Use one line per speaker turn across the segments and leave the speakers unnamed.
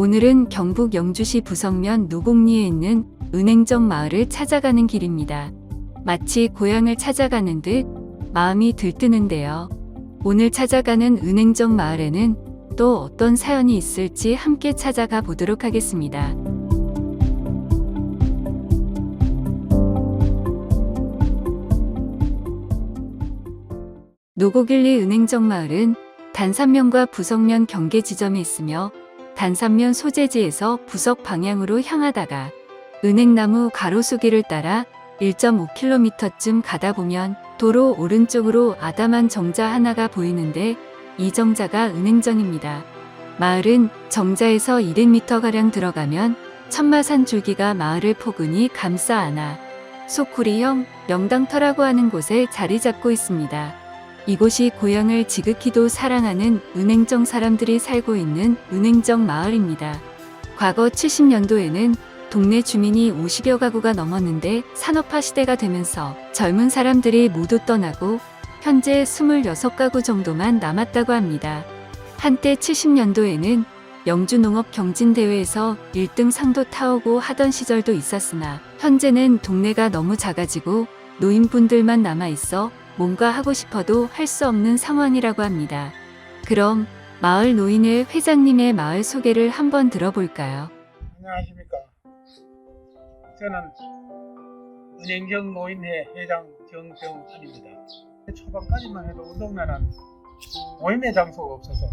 오늘은 경북 영주시 부성면 노곡리에 있는 은행정 마을을 찾아가는 길입니다. 마치 고향을 찾아가는 듯 마음이 들뜨는데요. 오늘 찾아가는 은행정 마을에는 또 어떤 사연이 있을지 함께 찾아가 보도록 하겠습니다. 노곡일리 은행정 마을은 단산면과 부석면 경계 지점에 있으며 단산면 소재지에서 부석 방향으로 향하다가 은행나무 가로수길을 따라 1.5km쯤 가다 보면 도로 오른쪽으로 아담한 정자 하나가 보이는데 이 정자가 은행정입니다. 마을은 정자에서 200m가량 들어가면 천마산 줄기가 마을을 포근히 감싸 안아 소쿠리형 명당터라고 하는 곳에 자리 잡고 있습니다. 이곳이 고향을 지극히도 사랑하는 은행정 사람들이 살고 있는 은행정 마을입니다. 과거 70년도에는 동네 주민이 50여 가구가 넘었는데 산업화 시대가 되면서 젊은 사람들이 모두 떠나고 현재 26가구 정도만 남았다고 합니다. 한때 70년도에는 영주 농업 경진대회에서 1등 상도 타오고 하던 시절도 있었으나 현재는 동네가 너무 작아지고 노인분들만 남아 있어 뭔가 하고 싶어도 할 수 없는 상황이라고 합니다. 그럼 마을 노인의 회장님의 마을 소개를 한번 들어볼까요?
안녕하십니까. 저는 은행정 노인회 회장 정병환입니다. 초반까지만 해도 동네는 모임의 장소가 없어서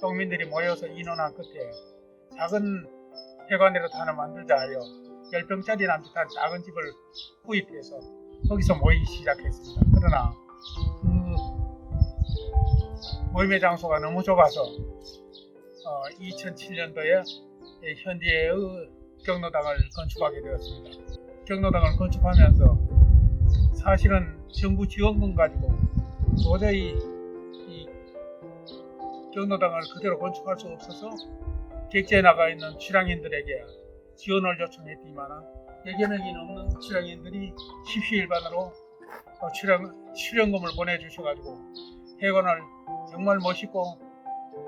동민들이 모여서 인원한 끝에 작은 회관으로 하나 만들자 하여 10평짜리 남짓한 작은 집을 구입해서 거기서 모이기 시작했습니다. 그러나 그 모임의 장소가 너무 좁아서 어, 2007년도에 현대의 경로당을 건축하게 되었습니다. 경로당을 건축하면서 사실은 정부 지원금 가지고 도저히 이 경로당을 그대로 건축할 수 없어서 객지에 나가 있는 출향인들에게 지원을 요청했지만 여러 명이 넘는 출향인들이 십시일반으로 출연금을 보내주셔가지고 회관을 정말 멋있고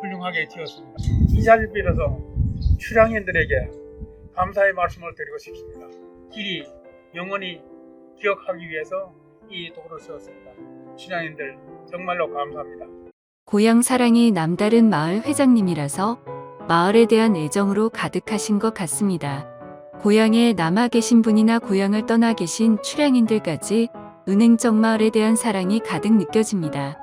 훌륭하게 지었습니다. 이 자리를 빌어서 출향인들에게 감사의 말씀을 드리고 싶습니다. 길이 영원히 기억하기 위해서 이 도로를 세웠습니다. 출향인들 정말로 감사합니다.
고향 사랑이 남다른 마을 회장님이라서 마을에 대한 애정으로 가득하신 것 같습니다. 고향에 남아 계신 분이나 고향을 떠나 계신 출향인들까지 은행정 마을에 대한 사랑이 가득 느껴집니다.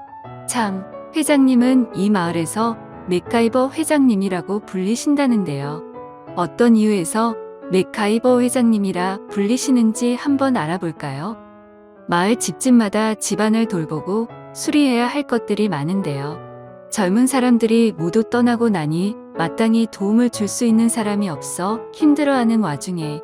참, 회장님은 이 마을에서 맥가이버 회장님이라고 불리신다는데요. 어떤 이유에서 맥가이버 회장님이라 불리시는지 한번 알아볼까요? 마을 집집마다 집안을 돌보고 수리해야 할 것들이 많은데요. 젊은 사람들이 모두 떠나고 나니 마땅히 도움을 줄 수 있는 사람이 없어 힘들어하는 와중에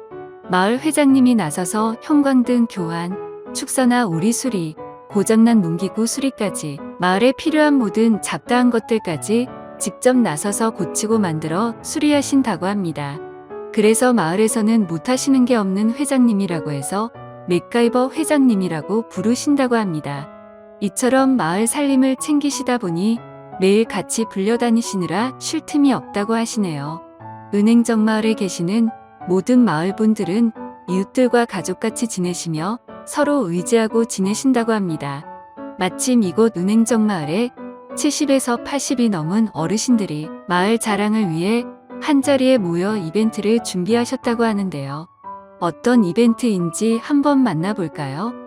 마을 회장님이 나서서 형광등 교환, 축사나 오리 수리, 고장난 농기구 수리까지 마을에 필요한 모든 잡다한 것들까지 직접 나서서 고치고 만들어 수리하신다고 합니다. 그래서 마을에서는 못하시는 게 없는 회장님이라고 해서 맥가이버 회장님이라고 부르신다고 합니다. 이처럼 마을 살림을 챙기시다 보니 매일 같이 불려다니시느라 쉴 틈이 없다고 하시네요. 은행정 마을에 계시는 모든 마을 분들은 이웃들과 가족같이 지내시며 서로 의지하고 지내신다고 합니다. 마침 이곳 은행정 마을에 70에서 80이 넘은 어르신들이 마을 자랑을 위해 한자리에 모여 이벤트를 준비하셨다고 하는데요. 어떤 이벤트인지 한번 만나볼까요?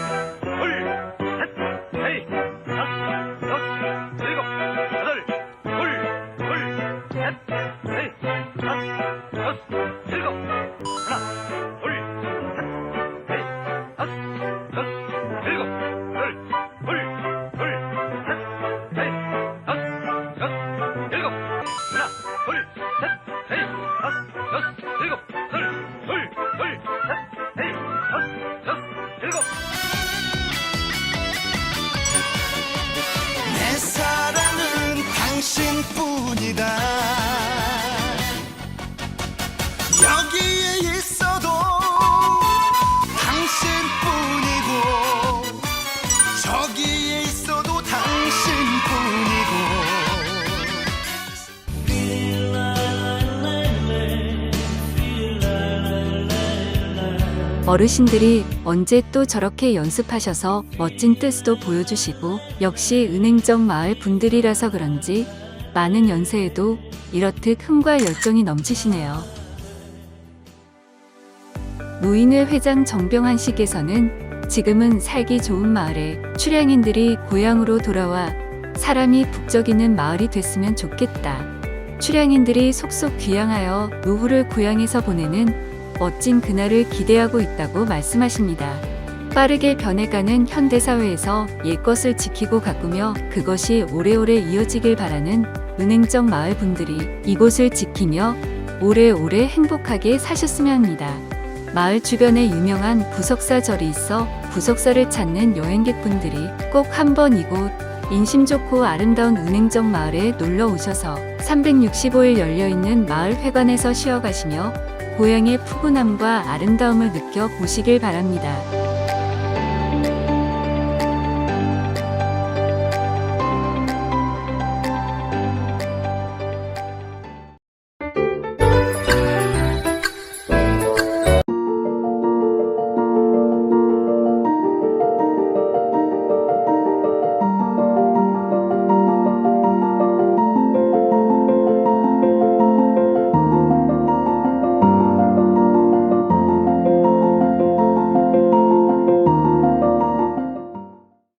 어르신들이 언제 또 저렇게 연습하셔서 멋진 뜻도 보여주시고 역시 은행정 마을 분들이라서 그런지 많은 연세에도 이렇듯 흥과 열정이 넘치시네요. 노인회 회장 정병환 씨께서는 지금은 살기 좋은 마을에 출향인들이 고향으로 돌아와 사람이 북적이는 마을이 됐으면 좋겠다. 출향인들이 속속 귀향하여 노후를 고향에서 보내는 멋진 그날을 기대하고 있다고 말씀하십니다. 빠르게 변해가는 현대사회에서 옛것을 지키고 가꾸며 그것이 오래오래 이어지길 바라는 은행정 마을 분들이 이곳을 지키며 오래오래 행복하게 사셨으면 합니다. 마을 주변에 유명한 부석사 절이 있어 부석사를 찾는 여행객분들이 꼭 한번 이곳 인심 좋고 아름다운 은행정 마을에 놀러 오셔서 365일 열려있는 마을 회관에서 쉬어가시며 고향의 푸근함과 아름다움을 느껴 보시길 바랍니다.